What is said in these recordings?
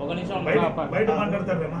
ఒక నిమిషం బయట మాట్లాడతారేమా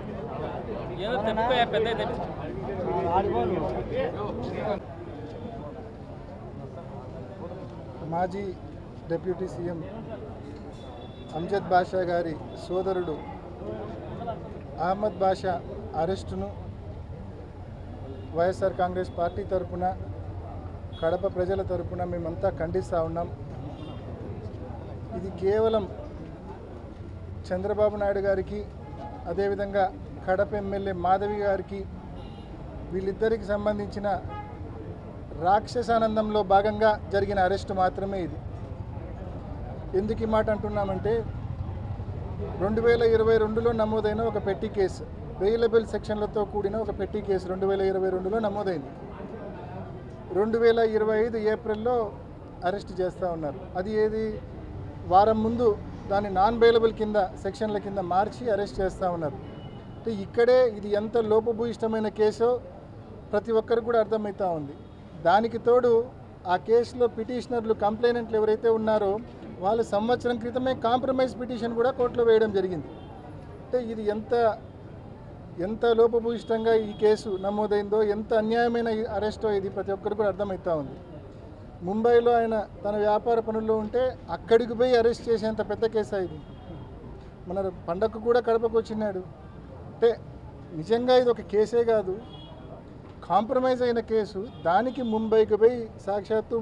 ఏదో తెప్పిపోయా పెద్ద మాజీ డిప్యూటీ సీఎం అంజద్ బాషా గారి సోదరుడు అహ్మద్ బాషా అరెస్టును వైఎస్ఆర్ కాంగ్రెస్ పార్టీ తరపున కడప ప్రజల తరపున మేమంతా ఖండిస్తూ ఉన్నాం. ఇది కేవలం చంద్రబాబు నాయుడు గారికి అదేవిధంగా కడప ఎమ్మెల్యే మాధవి గారికి వీళ్ళిద్దరికి సంబంధించిన రాక్షసానందంలో భాగంగా జరిగిన అరెస్టు మాత్రమే ఇది. ఎందుకు ఈ మాట అంటున్నామంటే రెండు వేల ఇరవై రెండులో నమోదైన ఒక పెట్టి కేసు వెయిలబుల్ సెక్షన్లతో కూడిన ఒక పెట్టి కేసు రెండు వేల ఇరవై రెండులో నమోదైంది. రెండు వేల ఇరవై ఐదు ఏప్రిల్లో అరెస్ట్ చేస్తూ ఉన్నారు. అది ఏది? వారం ముందు దాన్ని నాన్ బెయిలబుల్ కింద సెక్షన్ల కింద మార్చి అరెస్ట్ చేస్తూ ఉన్నారు. అంటే ఇక్కడే ఇది ఎంత లోపభూయిష్టమైన కేసో ప్రతి ఒక్కరికి కూడా అర్థమవుతూ ఉంది. దానికి తోడు ఆ కేసులో పిటిషనర్లు కంప్లైనెంట్లు ఎవరైతే ఉన్నారో వాళ్ళు సంవత్సరం క్రితమే కాంప్రమైజ్ పిటిషన్ కూడా కోర్టులో వేయడం జరిగింది. అంటే ఇది ఎంత ఎంత లోపభూయిష్టంగా ఈ కేసు నమోదైందో ఎంత అన్యాయమైన అరెస్టో ఇది ప్రతి ఒక్కరికి కూడా అర్థమవుతా ఉంది. ముంబైలో ఆయన తన వ్యాపార పనుల్లో ఉంటే అక్కడికి పోయి అరెస్ట్ చేసేంత పెద్ద కేసు ఇది? మన పండగకు కూడా కడపకు వచ్చినాడు. అంటే నిజంగా ఇది ఒక కేసే కాదు. కాంప్రమైజ్ అయిన కేసు. దానికి ముంబైకి పోయి సాక్షాత్తు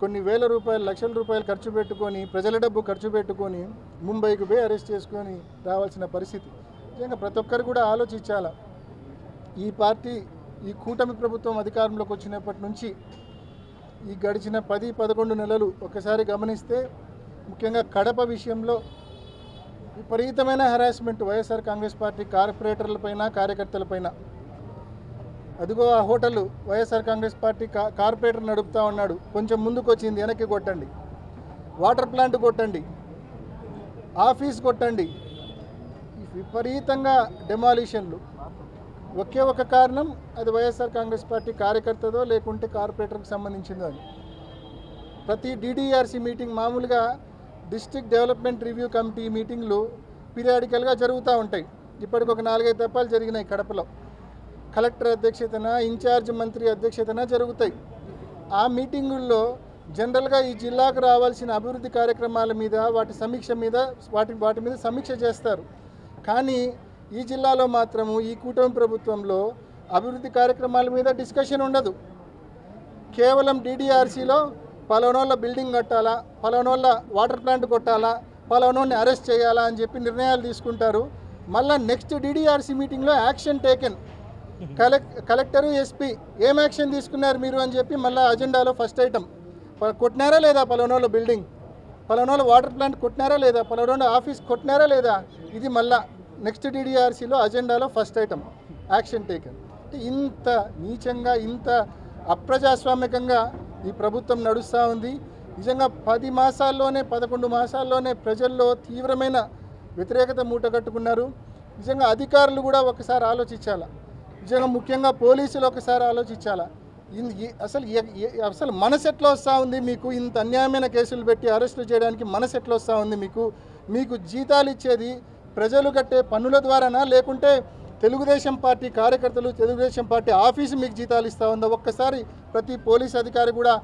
కొన్ని వేల రూపాయలు లక్షల రూపాయలు ఖర్చు పెట్టుకొని ప్రజల డబ్బు ఖర్చు పెట్టుకొని ముంబైకి పోయి అరెస్ట్ చేసుకొని రావాల్సిన పరిస్థితి. నిజంగా ప్రతి ఒక్కరు కూడా ఆలోచించాల? ఈ పార్టీ ఈ కూటమి ప్రభుత్వం అధికారంలోకి వచ్చినప్పటి నుంచి ఈ గడిచిన పది పదకొండు నెలలు ఒకసారి గమనిస్తే ముఖ్యంగా కడప విషయంలో విపరీతమైన హెరాస్మెంట్ వైఎస్ఆర్ కాంగ్రెస్ పార్టీ కార్పొరేటర్లపైన కార్యకర్తలపైన. అదిగో ఆ హోటల్ వైఎస్ఆర్ కాంగ్రెస్ పార్టీ కా కార్పొరేటర్ నడుపుతా ఉన్నాడు. కొంచెం ముందుకు వచ్చింది వెనక్కి కొట్టండి. వాటర్ ప్లాంట్ కొట్టండి. ఆఫీస్ కొట్టండి. విపరీతంగా డెమాలిషన్లు ఒకే ఒక కారణం అది వైఎస్ఆర్ కాంగ్రెస్ పార్టీ కార్యకర్తదో లేకుంటే కార్పొరేటర్కి సంబంధించిందో అని. ప్రతి డీడీఆర్సీ మీటింగ్ మామూలుగా డిస్ట్రిక్ట్ డెవలప్మెంట్ రివ్యూ కమిటీ మీటింగ్లు పీరియాడికల్గా జరుగుతూ ఉంటాయి. ఇప్పటికి ఒక నాలుగైదు తప్పాలు జరిగినాయి కడపలో. కలెక్టర్ అధ్యక్షతన ఇన్ఛార్జ్ మంత్రి అధ్యక్షతన జరుగుతాయి. ఆ మీటింగుల్లో జనరల్గా ఈ జిల్లాకు రావాల్సిన అభివృద్ధి కార్యక్రమాల మీద వాటి సమీక్ష మీద వాటి వాటి మీద సమీక్ష చేస్తారు. కానీ ఈ జిల్లాలో మాత్రము ఈ కూటమి ప్రభుత్వంలో అభివృద్ధి కార్యక్రమాల మీద డిస్కషన్ ఉండదు. కేవలం డీడీఆర్సీలో పలానోళ్ళ బిల్డింగ్ కట్టాలా? పలానోళ్ళ వాటర్ ప్లాంట్ కొట్టాలా? పలానోళ్ళని అరెస్ట్ చేయాలా అని చెప్పి నిర్ణయాలు తీసుకుంటారు. మళ్ళీ నెక్స్ట్ డిడిఆర్సీ మీటింగ్లో యాక్షన్ టేకెన్. కలెక్ కలెక్టరు ఎస్పీ ఏం యాక్షన్ తీసుకున్నారు మీరు అని చెప్పి మళ్ళీ అజెండాలో ఫస్ట్ ఐటమ్. కొట్టినారా లేదా పలానోళ్ళ బిల్డింగ్? పలానోళ్ళ వాటర్ ప్లాంట్ కొట్టినారా లేదా? పలానోళ్ళ ఆఫీస్ కొట్టినారా లేదా? ఇది మళ్ళా నెక్స్ట్ డిడిఆర్సీలో అజెండాలో ఫస్ట్ ఐటమ్. Action taken. అంటే ఇంత నీచంగా ఇంత అప్రజాస్వామికంగా ఈ ప్రభుత్వం నడుస్తూ ఉంది. నిజంగా పది మాసాల్లోనే పదకొండు మాసాల్లోనే ప్రజల్లో తీవ్రమైన వ్యతిరేకత మూటగట్టుకున్నారు నిజంగా అధికారులు కూడా ఒకసారి ఆలోచించాలా? నిజంగా ముఖ్యంగా పోలీసులు ఒకసారి ఆలోచించాలా? అసలు అసలు మనసు ఎట్లా వస్తూ ఉంది మీకు? ఇంత అన్యాయమైన కేసులు పెట్టి అరెస్టులు చేయడానికి మనసు ఎట్లా వస్తూ ఉంది మీకు? మీకు జీతాలు ఇచ్చేది ప్రజలు కట్టే పన్నుల ద్వారానా? లేకుంటే తెలుగుదేశం పార్టీ కార్యకర్తలు తెలుగుదేశం పార్టీ ఆఫీసు మీకు జీతాలు ఇస్తూ ఉందా? ఒక్కసారి ప్రతి పోలీస్ అధికారి కూడా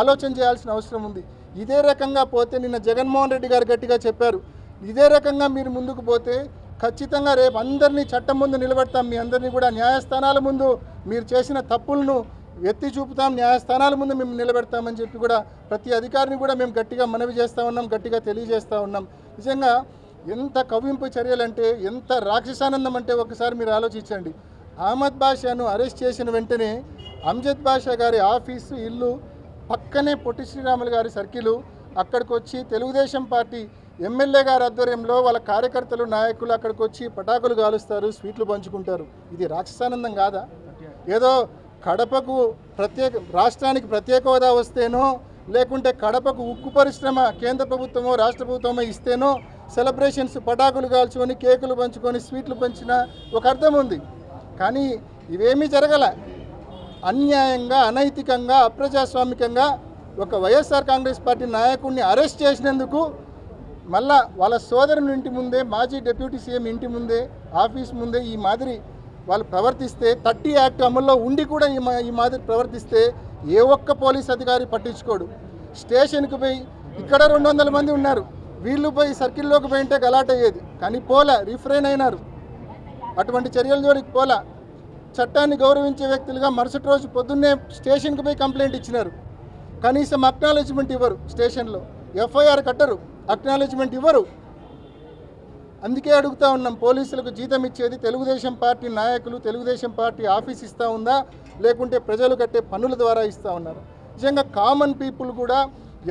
ఆలోచన చేయాల్సిన అవసరం ఉంది. ఇదే రకంగా పోతే నిన్న జగన్మోహన్ రెడ్డి గారు గట్టిగా చెప్పారు. ఇదే రకంగా మీరు ముందుకు పోతే ఖచ్చితంగా రేపు అందరినీ చట్టం ముందు నిలబెడతాం. మీ అందరినీ కూడా న్యాయస్థానాల ముందు మీరు చేసిన తప్పులను ఎత్తి చూపుతాం. న్యాయస్థానాల ముందు మేము నిలబెడతామని చెప్పి కూడా ప్రతి అధికారిని కూడా మేము గట్టిగా మనవి చేస్తూ ఉన్నాం గట్టిగా తెలియజేస్తూ ఉన్నాం. నిజంగా ఎంత కవ్వింపు చర్యలంటే ఎంత రాక్షసానందం అంటే ఒకసారి మీరు ఆలోచించండి. అహ్మద్ బాషాను అరెస్ట్ చేసిన వెంటనే అంజద్ బాషా గారి ఆఫీసు ఇల్లు పక్కనే పొట్టి శ్రీరాములు గారి సర్కిలు అక్కడికి వచ్చి తెలుగుదేశం పార్టీ ఎమ్మెల్యే గారి ఆధ్వర్యంలో వాళ్ళ కార్యకర్తలు నాయకులు అక్కడికి వచ్చి పటాకులు కాలుస్తారు స్వీట్లు పంచుకుంటారు. ఇది రాక్షసానందం కాదా? ఏదో కడపకు ప్రత్యేక రాష్ట్రానికి ప్రత్యేక హోదా వస్తేనో లేకుంటే కడపకు ఉక్కు పరిశ్రమ కేంద్ర ప్రభుత్వమో రాష్ట్ర ప్రభుత్వమో ఇస్తేనో సెలబ్రేషన్స్ పటాకులు కాల్చుకొని కేకులు పంచుకొని స్వీట్లు పంచిన ఒక అర్థం ఉంది. కానీ ఇవేమీ జరగల. అన్యాయంగా అనైతికంగా అప్రజాస్వామికంగా ఒక వైఎస్ఆర్ కాంగ్రెస్ పార్టీ నాయకుడిని అరెస్ట్ చేసినందుకు మళ్ళా వాళ్ళ సోదరుని ఇంటి ముందే మాజీ డిప్యూటీ సీఎం ఇంటి ముందే ఆఫీస్ ముందే ఈ మాదిరి వాళ్ళు ప్రవర్తిస్తే థర్టీ యాక్ట్ అమల్లో ఉండి కూడా ఈ మా ఈ మాదిరి ప్రవర్తిస్తే ఏ ఒక్క పోలీస్ అధికారి పట్టించుకోడు. స్టేషన్కి పోయి ఇక్కడ రెండు వందల మంది ఉన్నారు. వీళ్ళు పోయి సర్కిల్లోకి పోయింటే గలాట్ అయ్యేది. కానీ పోలా రిఫ్రైన్ అయినారు. అటువంటి చర్యల జోలికి పోలా. చట్టాన్ని గౌరవించే వ్యక్తులుగా మరుసటి రోజు పొద్దున్నే స్టేషన్కి పోయి కంప్లైంట్ ఇచ్చినారు. కనీసం అక్నాలెడ్జ్మెంట్ ఇవ్వరు స్టేషన్లో. ఎఫ్ఐఆర్ కట్టరు అక్నాలెడ్జ్మెంట్ ఇవ్వరు. అందుకే అడుగుతా ఉన్నాం పోలీసులకు జీతం ఇచ్చేది తెలుగుదేశం పార్టీ నాయకులు తెలుగుదేశం పార్టీ ఆఫీస్ ఇస్తూ ఉందా? లేకుంటే ప్రజలు కట్టే పన్నుల ద్వారా ఇస్తూ ఉన్నారు. నిజంగా కామన్ పీపుల్ కూడా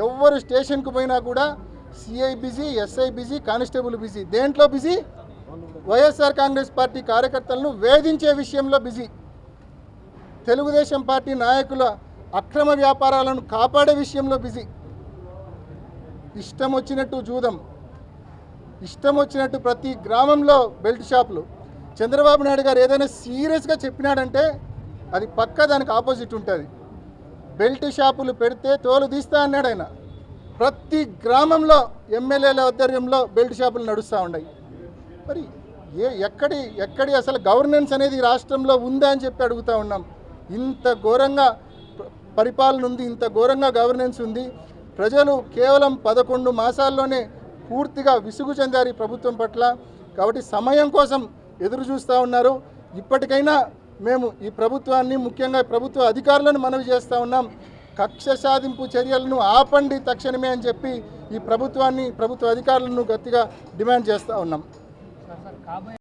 ఎవ్వరు స్టేషన్కు పోయినా కూడా CI busy SI busy constable busy దేంట్లో బిజీ వైఎస్ఆర్ కాంగ్రెస్ పార్టీ కార్యకర్తలను వేధించే విషయంలో బిజీ తెలుగుదేశం పార్టీ నాయకుల అక్రమ వ్యాపారాలను కాపాడే విషయంలో బిజీ ఇష్టం వచ్చినట్టు జూదం. ఇష్టం వచ్చినట్టు ప్రతి గ్రామంలో బెల్ట్ షాపులు. చంద్రబాబు నాయుడు గారు ఏదైనా సీరియస్గా చెప్పినాడంటే అది పక్క దానికి ఆపోజిట్ ఉంటుంది. బెల్ట్ షాపులు పెడితే తోలు తీస్తా అన్నాడు ఆయన. ప్రతి గ్రామంలో ఎమ్మెల్యేల ఆధ్వర్యంలో బెల్ట్ షాపులు నడుస్తూ ఉన్నాయి. మరి ఏ ఎక్కడి ఎక్కడి అసలు గవర్నెన్స్ అనేది రాష్ట్రంలో ఉందా అని చెప్పి అడుగుతా ఉన్నాం. ఇంత ఘోరంగా పరిపాలన ఉంది ఇంత ఘోరంగా గవర్నెన్స్ ఉంది. ప్రజలు కేవలం పదకొండు మాసాల్లోనే పూర్తిగా విసుగు చెందారు ఈ ప్రభుత్వం పట్ల. కాబట్టి సమయం కోసం ఎదురు చూస్తూ ఉన్నారు. ఇప్పటికైనా మేము ఈ ప్రభుత్వాన్ని ముఖ్యంగా ప్రభుత్వ అధికారులను మనవి చేస్తూ ఉన్నాం. కక్ష సాధింపు చర్యలను ఆపండి తక్షణమే అని చెప్పి ఈ ప్రభుత్వాన్ని ప్రభుత్వ అధికారులను గట్టిగా డిమాండ్ చేస్తూ ఉన్నాం.